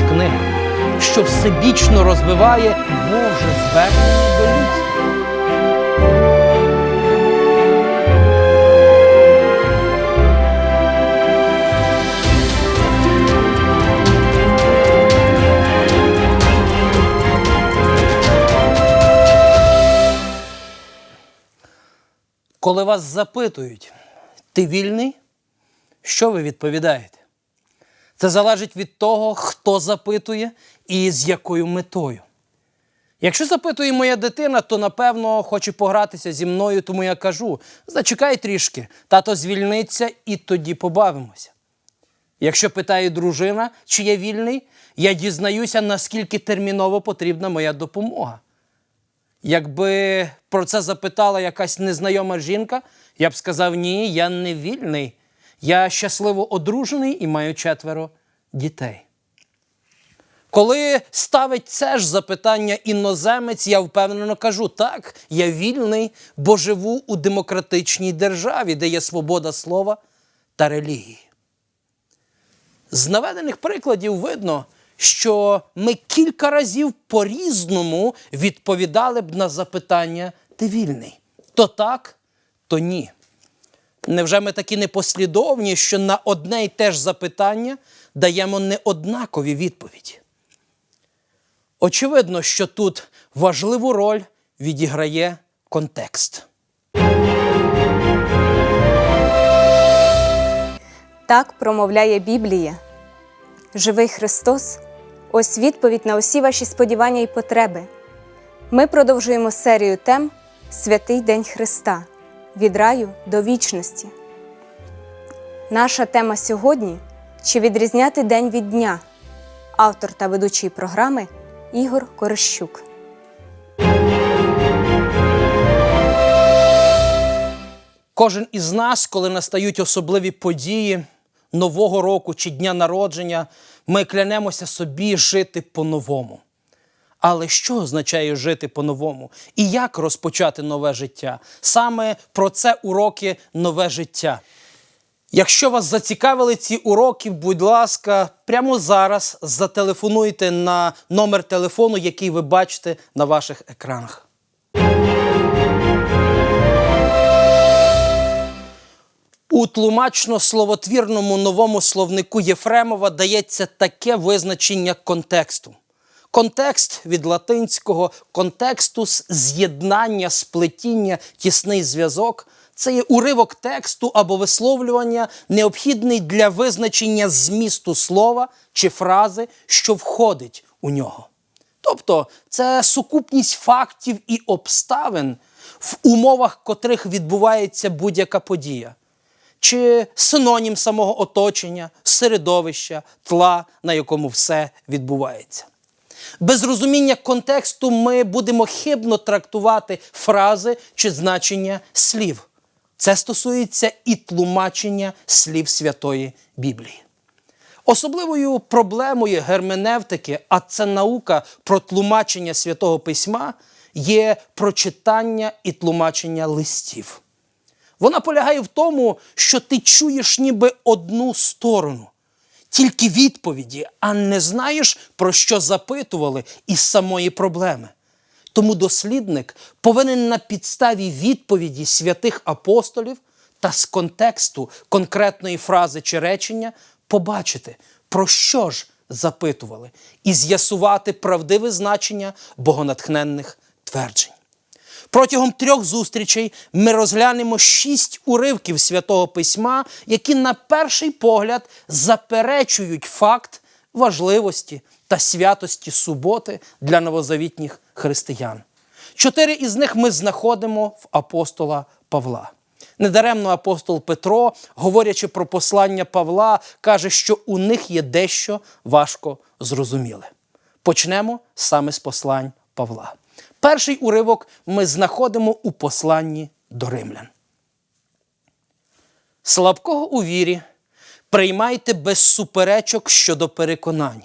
книга, що всебічно розвиває Боже звернення до людства. Коли вас запитують, ти вільний? Що ви відповідаєте? Це залежить від того, хто запитує і з якою метою. Якщо запитує моя дитина, то напевно хоче погратися зі мною, тому я кажу: зачекай трішки, тато звільниться і тоді побавимося. Якщо питає дружина, чи я вільний, я дізнаюся, наскільки терміново потрібна моя допомога. Якби про це запитала якась незнайома жінка, я б сказав: ні, я не вільний. Я щасливо одружений і маю четверо дітей. Коли ставить це ж запитання іноземець, я впевнено кажу: так, я вільний, бо живу у демократичній державі, де є свобода слова та релігії. З наведених прикладів видно, що ми кілька разів по-різному відповідали б на запитання ти вільний? То так, то ні. Невже ми такі непослідовні, що на одне й те ж запитання даємо неоднакові відповіді? Очевидно, що тут важливу роль відіграє контекст. Так промовляє Біблія. Живий Христос ось відповідь на усі ваші сподівання і потреби. Ми продовжуємо серію тем Святий День Христа від раю до вічності. Наша тема сьогодні чи відрізняти день від дня. Автор та ведучий програми Ігор Корищук. Кожен із нас, коли настають особливі події Нового року чи дня народження, ми клянемося собі жити по-новому. Але що означає жити по-новому? І як розпочати нове життя? Саме про це уроки нове життя. Якщо вас зацікавили ці уроки, будь ласка, прямо зараз зателефонуйте на номер телефону, який ви бачите на ваших екранах. У тлумачно-словотвірному новому словнику Єфремова дається таке визначення контексту. Контекст від латинського контекстус з'єднання, сплетіння, тісний зв'язок. Це є уривок тексту або висловлювання, необхідний для визначення змісту слова чи фрази, що входить у нього. Тобто це сукупність фактів і обставин, в умовах котрих відбувається будь-яка подія чи синонім самого оточення, середовища, тла, на якому все відбувається. Без розуміння контексту ми будемо хибно трактувати фрази чи значення слів. Це стосується і тлумачення слів Святої Біблії. Особливою проблемою герменевтики, а це наука про тлумачення святого письма, є прочитання і тлумачення листів. Вона полягає в тому, що ти чуєш ніби одну сторону, тільки відповіді, а не знаєш, про що запитували із самої проблеми. Тому дослідник повинен на підставі відповіді святих апостолів та з контексту конкретної фрази чи речення побачити, про що ж запитували, і з'ясувати правдиве значення богонатхненних тверджень. Протягом трьох зустрічей ми розглянемо шість уривків святого письма, які на перший погляд заперечують факт важливості та святості суботи для новозавітніх християн. Чотири із них ми знаходимо в апостола Павла. Недаремно апостол Петро, говорячи про послання Павла, каже, що у них є дещо важко зрозуміле. Почнемо саме з послань Павла. Перший уривок ми знаходимо у посланні до римлян. Слабкого у вірі приймайте без суперечок щодо переконань.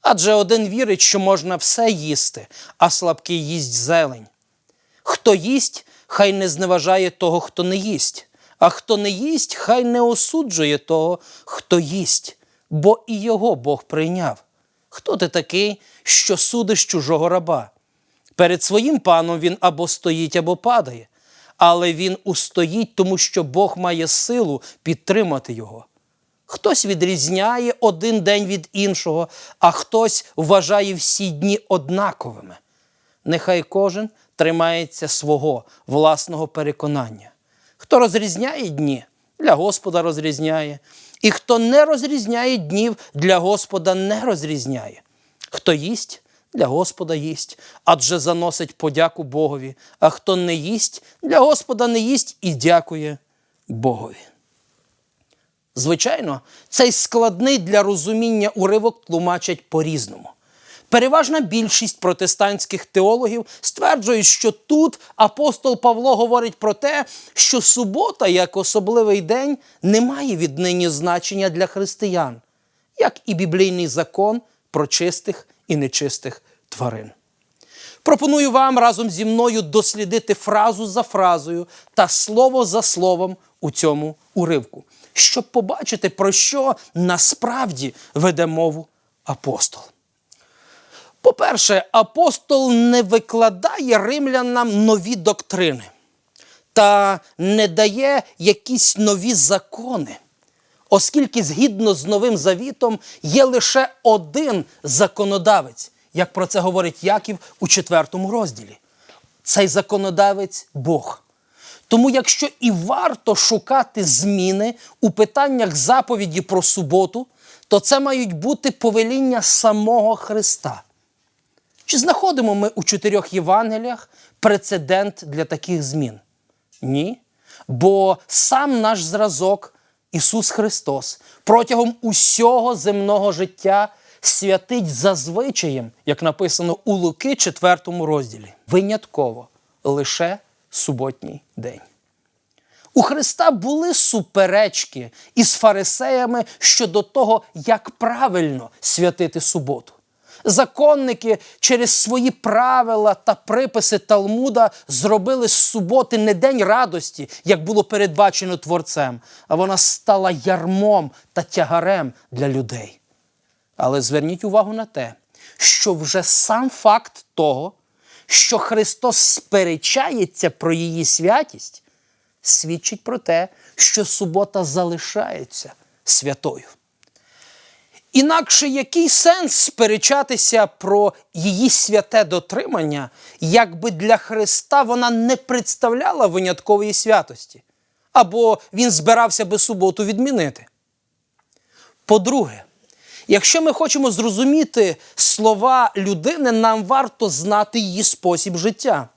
Адже один вірить, що можна все їсти, а слабкий їсть зелень. Хто їсть, хай не зневажає того, хто не їсть, а хто не їсть, хай не осуджує того, хто їсть, бо і його Бог прийняв. Хто ти такий, що судиш чужого раба? Перед своїм паном він або стоїть, або падає, але він устоїть, тому що Бог має силу підтримати його. Хтось відрізняє один день від іншого, а хтось вважає всі дні однаковими. Нехай кожен тримається свого власного переконання. Хто розрізняє дні, для Господа розрізняє, і хто не розрізняє днів, для Господа не розрізняє. Хто їсть, для Господа їсть, адже заносить подяку Богові, а хто не їсть, для Господа не їсть і дякує Богові. Звичайно, цей складний для розуміння уривок тлумачать по-різному. Переважна більшість протестантських теологів стверджують, що тут апостол Павло говорить про те, що субота, як особливий день, не має віднині значення для християн, як і біблійний закон про чистих і нечистих тварин. Пропоную вам разом зі мною дослідити фразу за фразою та слово за словом у цьому уривку, щоб побачити, про що насправді веде мову апостол. По-перше, апостол не викладає римлянам нові доктрини та не дає якісь нові закони, оскільки згідно з Новим Завітом є лише один законодавець, як про це говорить Яків у четвертому розділі. Цей законодавець Бог. Тому, якщо і варто шукати зміни у питаннях заповіді про суботу, то це мають бути повеління самого Христа. Чи знаходимо ми у чотирьох Євангеліях прецедент для таких змін? Ні. Бо сам наш зразок, Ісус Христос, протягом усього земного життя святить за звичаєм, як написано у Луки 4 розділі, винятково лише суботній день. У Христа були суперечки із фарисеями щодо того, як правильно святити суботу. Законники через свої правила та приписи Талмуда зробили з суботи не день радості, як було передбачено творцем, а вона стала ярмом та тягарем для людей. Але зверніть увагу на те, що вже сам факт того, що Христос сперечається про її святість, свідчить про те, що субота залишається святою. Інакше який сенс сперечатися про її святе дотримання, якби для Христа вона не представляла виняткової святості, або він збирався би суботу відмінити? По-друге, якщо ми хочемо зрозуміти слова людини, нам варто знати її спосіб життя.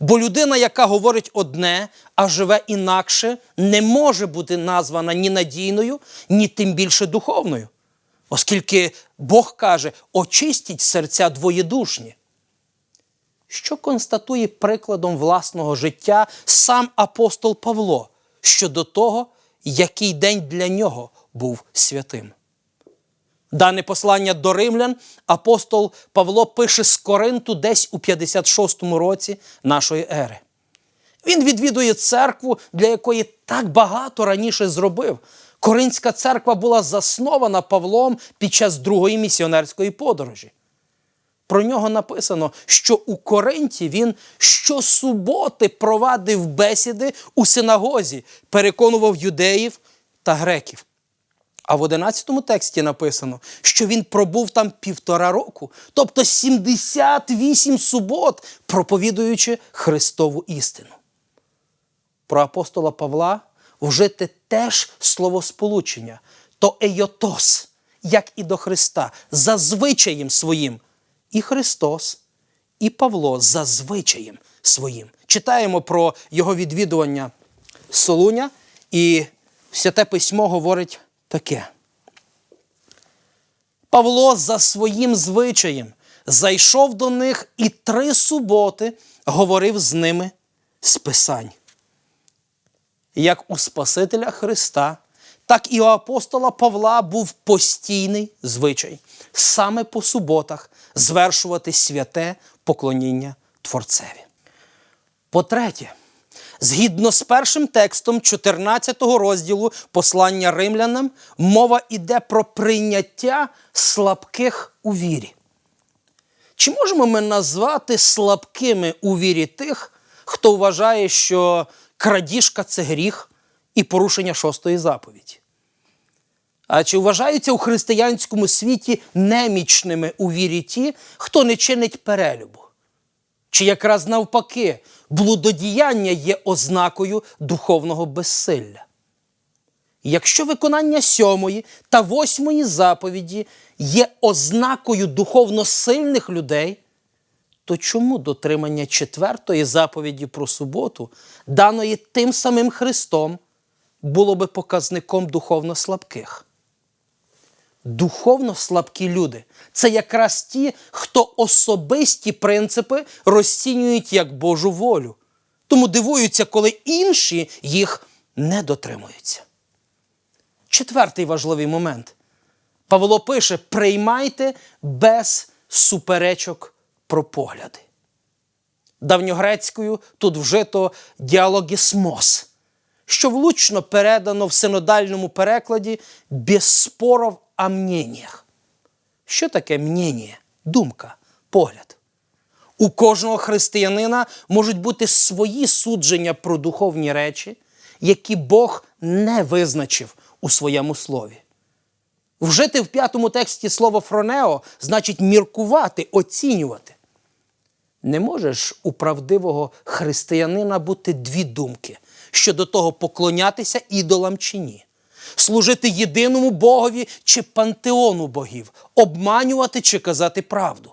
Бо людина, яка говорить одне, а живе інакше, не може бути названа ні надійною, ні тим більше духовною. Оскільки Бог каже, очистіть серця двоєдушні. Що констатує прикладом власного життя сам апостол Павло щодо того, який день для нього був святим? Дане послання до римлян апостол Павло пише з Коринту десь у 56-му році нашої ери. Він відвідує церкву, для якої так багато раніше зробив. Коринська церква була заснована Павлом під час другої місіонерської подорожі. Про нього написано, що у Коринті він щосуботи провадив бесіди у синагозі, переконував юдеїв та греків. А в 11 тексті написано, що він пробув там півтора року, тобто 78 субот, проповідуючи Христову істину. Про апостола Павла вжити теж словосполучення, то ейотос, як і до Христа, за звичаєм своїм. І Христос, і Павло за звичаєм своїм. Читаємо про його відвідування Солуня, і Святе Письмо говорить таке. Павло за своїм звичаєм зайшов до них і три суботи говорив з ними з Писань. Як у Спасителя Христа, так і у апостола Павла був постійний звичай саме по суботах звершувати святе поклоніння Творцеві. По-третє, Згідно з першим текстом 14 розділу послання римлянам, мова йде про прийняття слабких у вірі. Чи можемо ми назвати слабкими у вірі тих, хто вважає, що крадіжка це гріх і порушення шостої заповіді? А чи вважаються у християнському світі немічними у вірі ті, хто не чинить перелюбу? Чи якраз навпаки, блудодіяння є ознакою духовного безсилля? Якщо виконання сьомої та восьмої заповіді є ознакою духовно сильних людей, то чому дотримання четвертої заповіді про суботу, даної тим самим Христом, було би показником духовно слабких? Духовно слабкі люди це якраз ті, хто особисті принципи розцінюють як Божу волю. Тому дивуються, коли інші їх не дотримуються. Четвертий важливий момент. Павло пише: приймайте без суперечок про погляди. Давньогрецькою тут вжито діалогісмос, що влучно передано в синодальному перекладі без споров о мненнях. Що таке мнення? Думка, погляд. У кожного християнина можуть бути свої судження про духовні речі, які Бог не визначив у своєму слові. Вжити в п'ятому тексті слово фронео значить міркувати, оцінювати. Не можеш у правдивого християнина бути дві думки щодо того, поклонятися ідолам чи ні, служити єдиному Богові чи пантеону богів, обманювати чи казати правду.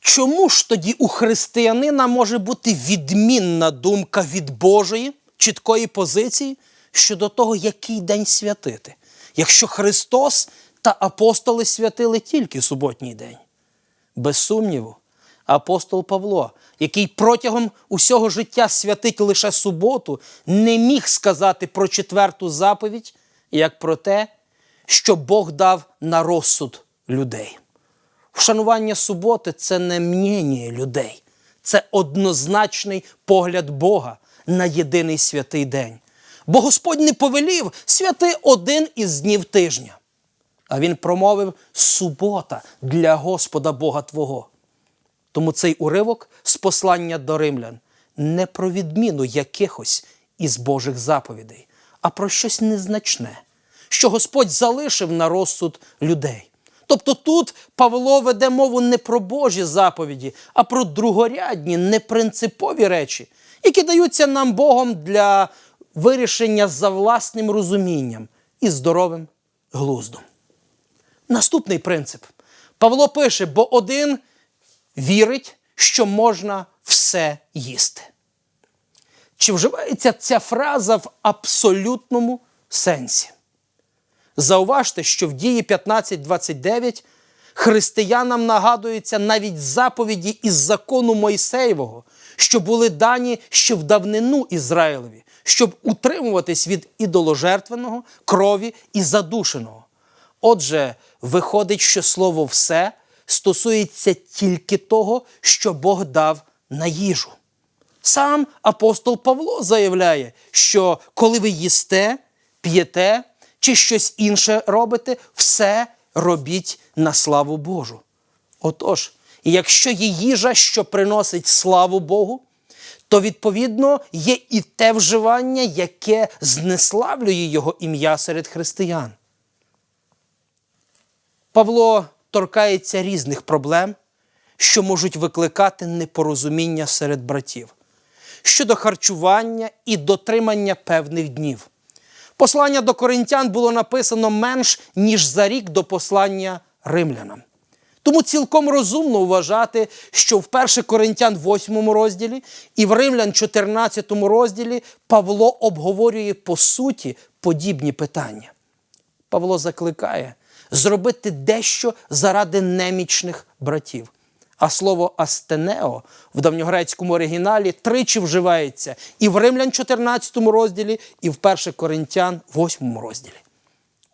Чому ж тоді у християнина може бути відмінна думка від Божої, чіткої позиції щодо того, який день святити, якщо Христос та апостоли святили тільки суботній день? Без сумніву, апостол Павло, який протягом усього життя святить лише суботу, не міг сказати про четверту заповідь, як про те, що Бог дав на розсуд людей. Вшанування суботи це не мнення людей, це однозначний погляд Бога на єдиний святий день. Бо Господь не повелів святи один із днів тижня. А Він промовив субота для Господа Бога Твого. Тому цей уривок з послання до римлян не про відміну якихось із Божих заповідей, а про щось незначне, що Господь залишив на розсуд людей. Тобто тут Павло веде мову не про Божі заповіді, а про другорядні, непринципові речі, які даються нам Богом для вирішення за власним розумінням і здоровим глуздом. Наступний принцип. Павло пише, бо один вірить, що можна все їсти. Чи вживається ця фраза в абсолютному сенсі? Зауважте, що в дії 15.29 християнам нагадуються навіть заповіді із закону Мойсеєвого, що були дані ще в давнину Ізраїлеві, щоб утримуватись від ідоложертвеного, крові і задушеного. Отже, виходить, що слово все стосується тільки того, що Бог дав на їжу. Сам апостол Павло заявляє, що коли ви їсте, п'єте чи щось інше робите, все робіть на славу Божу. Отож, якщо є їжа, що приносить славу Богу, то відповідно є і те вживання, яке знеславлює його ім'я серед християн. Павло торкається різних проблем, що можуть викликати непорозуміння серед братів щодо харчування і дотримання певних днів. Послання до коринтян було написано менш ніж за рік до послання римлянам. Тому цілком розумно вважати, що в 1 Коринтян 8 розділі і в Римлян 14 розділі Павло обговорює по суті подібні питання. Павло закликає зробити дещо заради немічних братів. А слово астенео в давньогрецькому оригіналі тричі вживається і в Римлян 14 розділі, і в 1 Коринтян 8 розділі.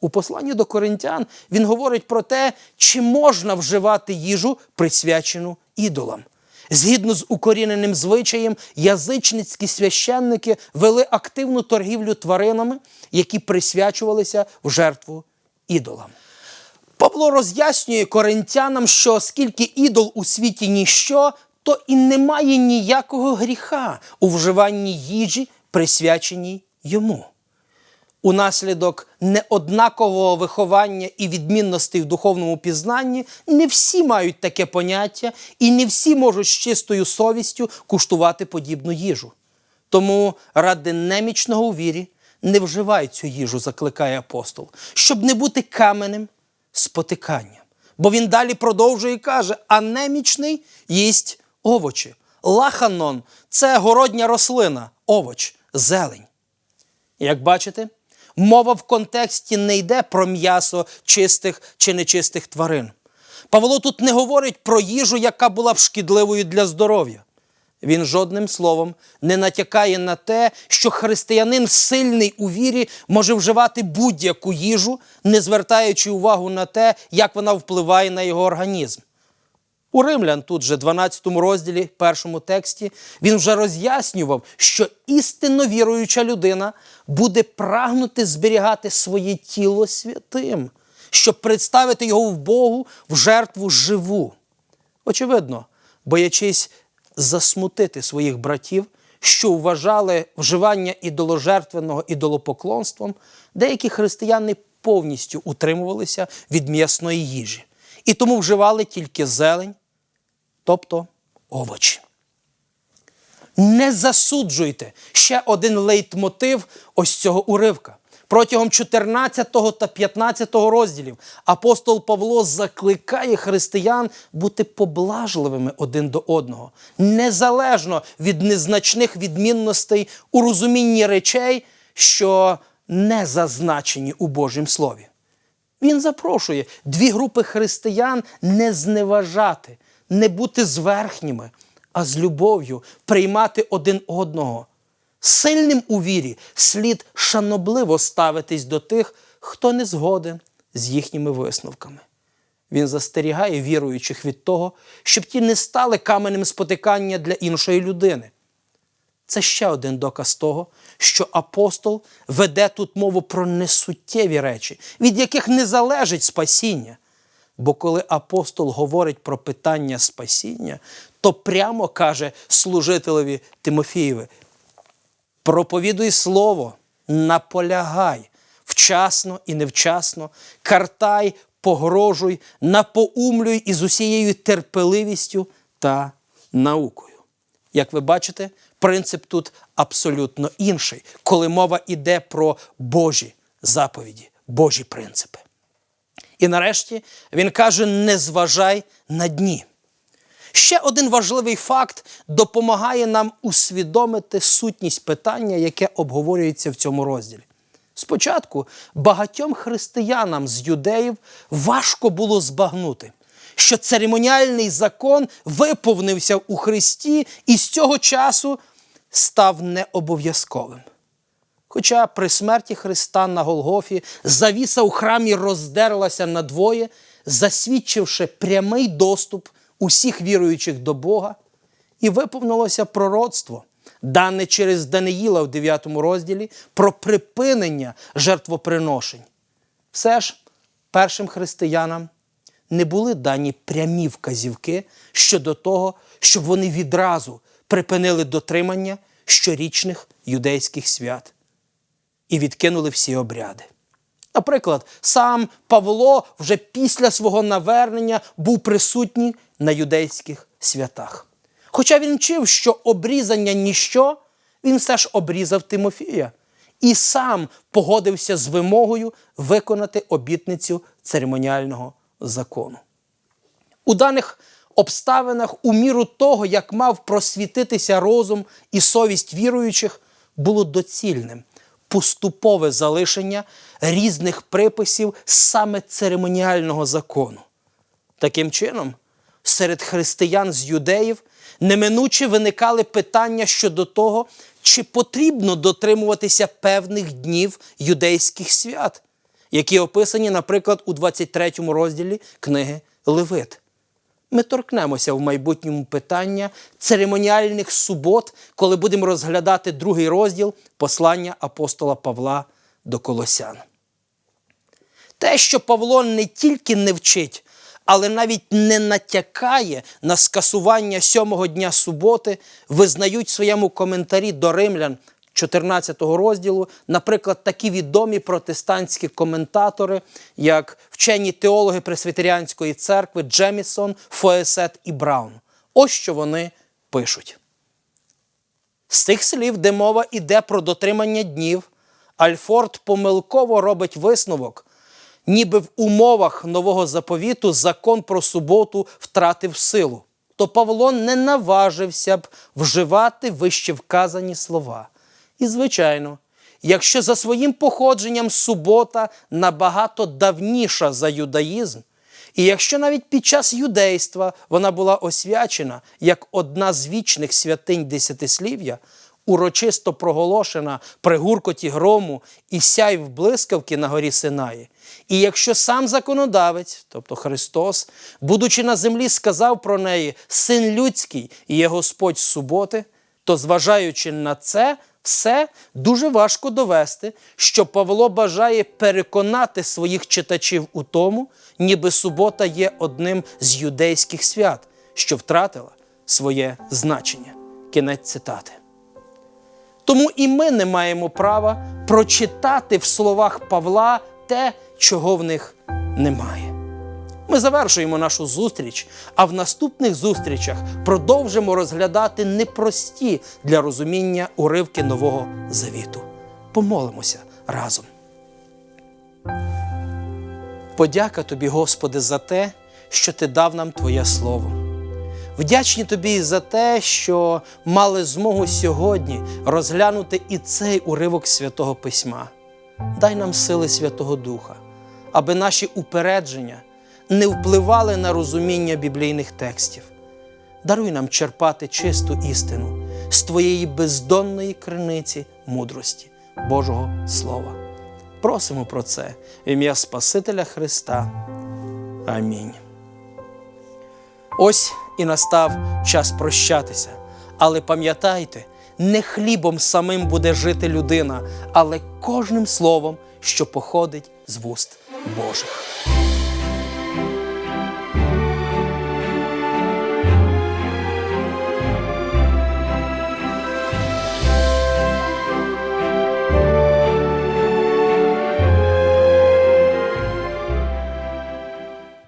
У посланні до коринтян він говорить про те, чи можна вживати їжу, присвячену ідолам. Згідно з укоріненим звичаєм, язичницькі священники вели активну торгівлю тваринами, які присвячувалися в жертву ідолам. Павло роз'яснює коринтянам, що оскільки ідол у світі ніщо, то і немає ніякого гріха у вживанні їжі, присвяченій йому. Унаслідок неоднакового виховання і відмінностей в духовному пізнанні не всі мають таке поняття, і не всі можуть з чистою совістю куштувати подібну їжу. Тому ради немічного у вірі не вживай цю їжу, закликає апостол, щоб не бути каменем спотикання. Бо він далі продовжує і каже: а немічний їсть овочі. Лаханон це городня рослина, овоч, зелень. Як бачите, мова в контексті не йде про м'ясо чистих чи нечистих тварин. Павло тут не говорить про їжу, яка була б шкідливою для здоров'я. Він жодним словом не натякає на те, що християнин сильний у вірі може вживати будь-яку їжу, не звертаючи увагу на те, як вона впливає на його організм. У Римлян, тут же 12 розділі, першому тексті, він вже роз'яснював, що істинно віруюча людина буде прагнути зберігати своє тіло святим, щоб представити його в Богу в жертву живу. Очевидно, боячись засмутити своїх братів, що вважали вживання ідоложертвеного ідолопоклонством, деякі християни повністю утримувалися від м'ясної їжі і тому вживали тільки зелень, тобто овочі. Не засуджуйте ще один лейтмотив ось цього уривка. Протягом 14 та 15 розділів апостол Павло закликає християн бути поблажливими один до одного, незалежно від незначних відмінностей у розумінні речей, що не зазначені у Божім Слові. Він запрошує дві групи християн не зневажати, не бути зверхніми, а з любов'ю приймати один одного. Сильним у вірі слід шанобливо ставитись до тих, хто не згоден з їхніми висновками. Він застерігає віруючих від того, щоб ті не стали каменем спотикання для іншої людини. Це ще один доказ того, що апостол веде тут мову про несуттєві речі, від яких не залежить спасіння. Бо коли апостол говорить про питання спасіння, то прямо каже служителеві Тимофієві: проповідуй слово, наполягай вчасно і невчасно, картай, погрожуй, напоумлюй із усією терпеливістю та наукою. Як ви бачите, принцип тут абсолютно інший, коли мова йде про Божі заповіді, Божі принципи. І нарешті він каже: не зважай на дні. Ще один важливий факт допомагає нам усвідомити сутність питання, яке обговорюється в цьому розділі. Спочатку багатьом християнам з юдеїв важко було збагнути, що церемоніальний закон виповнився у Христі і з цього часу став необов'язковим. Хоча при смерті Христа на Голгофі завіса у храмі роздерлася надвоє, засвідчивши прямий доступ усіх віруючих до Бога, і виповнилося пророцтво, дане через Даниїла в 9 розділі про припинення жертвоприношень. Все ж першим християнам не були дані прямі вказівки щодо того, щоб вони відразу припинили дотримання щорічних юдейських свят і відкинули всі обряди. Наприклад, сам Павло вже після свого навернення був присутній на юдейських святах. Хоча він вчив, що обрізання ніщо, він все ж обрізав Тимофія і сам погодився з вимогою виконати обітницю церемоніального закону. У даних обставинах, у міру того, як мав просвітитися розум і совість віруючих, було доцільним поступове залишення різних приписів саме церемоніального закону. Таким чином, серед християн з юдеїв неминуче виникали питання щодо того, чи потрібно дотримуватися певних днів юдейських свят, які описані, наприклад, у 23 розділі книги Левит. Ми торкнемося в майбутньому питання церемоніальних субот, коли будемо розглядати другий розділ послання апостола Павла до Колосян. Те, що Павло не тільки не вчить, але навіть не натякає на скасування сьомого дня суботи, визнають в своєму коментарі до римлян 14 розділу, наприклад, такі відомі протестантські коментатори, як вчені теологи Пресвітеріанської церкви Джемісон, Фоесет і Браун. Ось що вони пишуть. З цих слів, де мова йде про дотримання днів, Альфорд помилково робить висновок, ніби в умовах нового заповіту закон про суботу втратив силу. То Павло не наважився б вживати вище вказані слова. І, звичайно, якщо за своїм походженням субота набагато давніша за юдаїзм, і якщо навіть під час юдейства вона була освячена як одна з вічних святинь десятислів'я, урочисто проголошена при гуркоті грому і сяйв блискавки на горі Синаї, і якщо сам законодавець, тобто Христос, будучи на землі, сказав про неї Син людський і є Господь суботи, то, зважаючи на це, все дуже важко довести, що Павло бажає переконати своїх читачів у тому, ніби субота є одним з юдейських свят, що втратила своє значення. Кінець цитати. Тому і ми не маємо права прочитати в словах Павла те, чого в них немає. Ми завершуємо нашу зустріч, а в наступних зустрічах продовжимо розглядати непрості для розуміння уривки Нового Завіту. Помолимося разом. Подяка тобі, Господи, за те, що Ти дав нам Твоє Слово. Вдячні тобі за те, що мали змогу сьогодні розглянути і цей уривок Святого Письма. Дай нам сили Святого Духа, аби наші упередження не впливали на розуміння біблійних текстів. Даруй нам черпати чисту істину з Твоєї бездонної криниці мудрості Божого Слова. Просимо про це в ім'я Спасителя Христа. Амінь. Ось і настав час прощатися. Але пам'ятайте, не хлібом самим буде жити людина, але кожним словом, що походить з вуст Божих.